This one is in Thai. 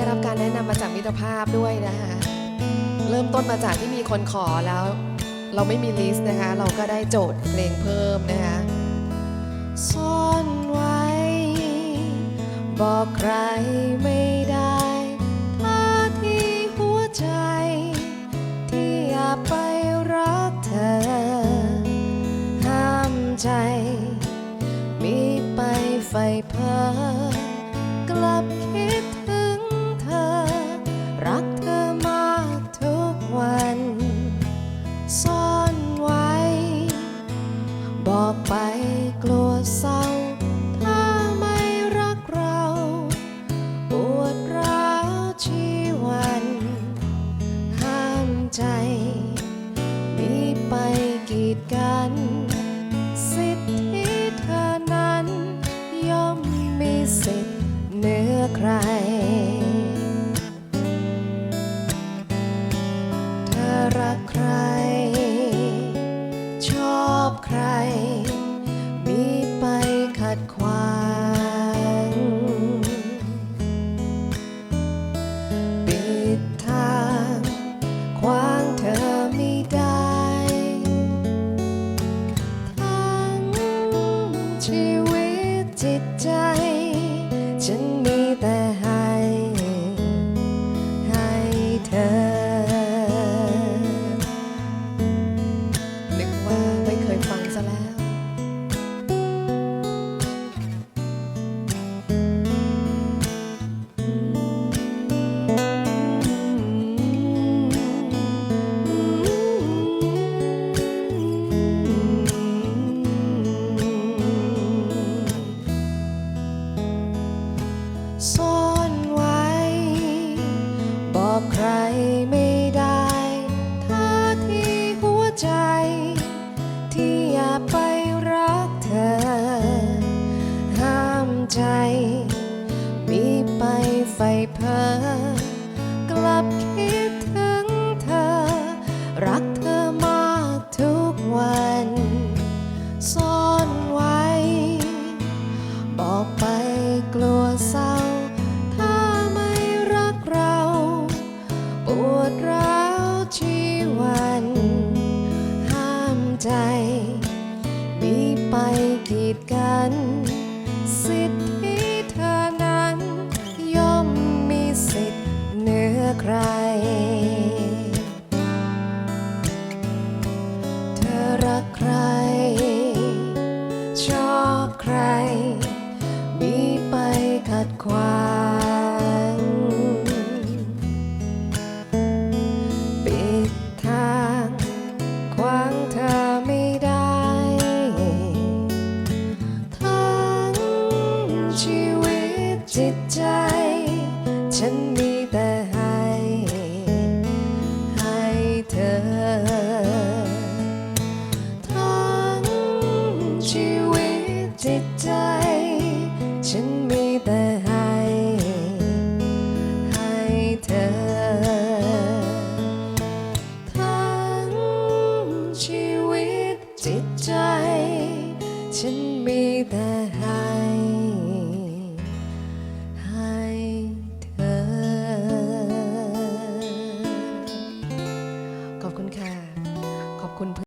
ได้รับการแนะนำมาจากมิตรภาพด้วยนะคะเริ่มต้นมาจากที่มีคนขอแล้ว เราไม่มีลิสต์นะคะ เราก็ได้โจทย์เพลงเพิ่มนะคะซ่อนไว้ บอกใครไม่ได้ท่าที่หัวใจ ที่อยากไปรักเธอ ห้ามใจ มีไปไฟเพ้อ กัน สิทธิเธอนั้น ย่อมมีสิทธิ์เหนือใคร ไฟเพ้อกลับคิดถึงเธอ รักเธอมากทุกวัน ซ่อนไว้ บอกไปกลัวเศร้า ถ้าไม่รักเรา ปวดร้าวชีวัน ห้ามใจ มีไปกีดกัน สิทธิ ฉันมีแต่ให้ ให้เธอ ทั้งชีวิตจิตใจ ฉันมีแต่ให้ ให้เธอ ทั้งชีวิตจิตใจ ฉัน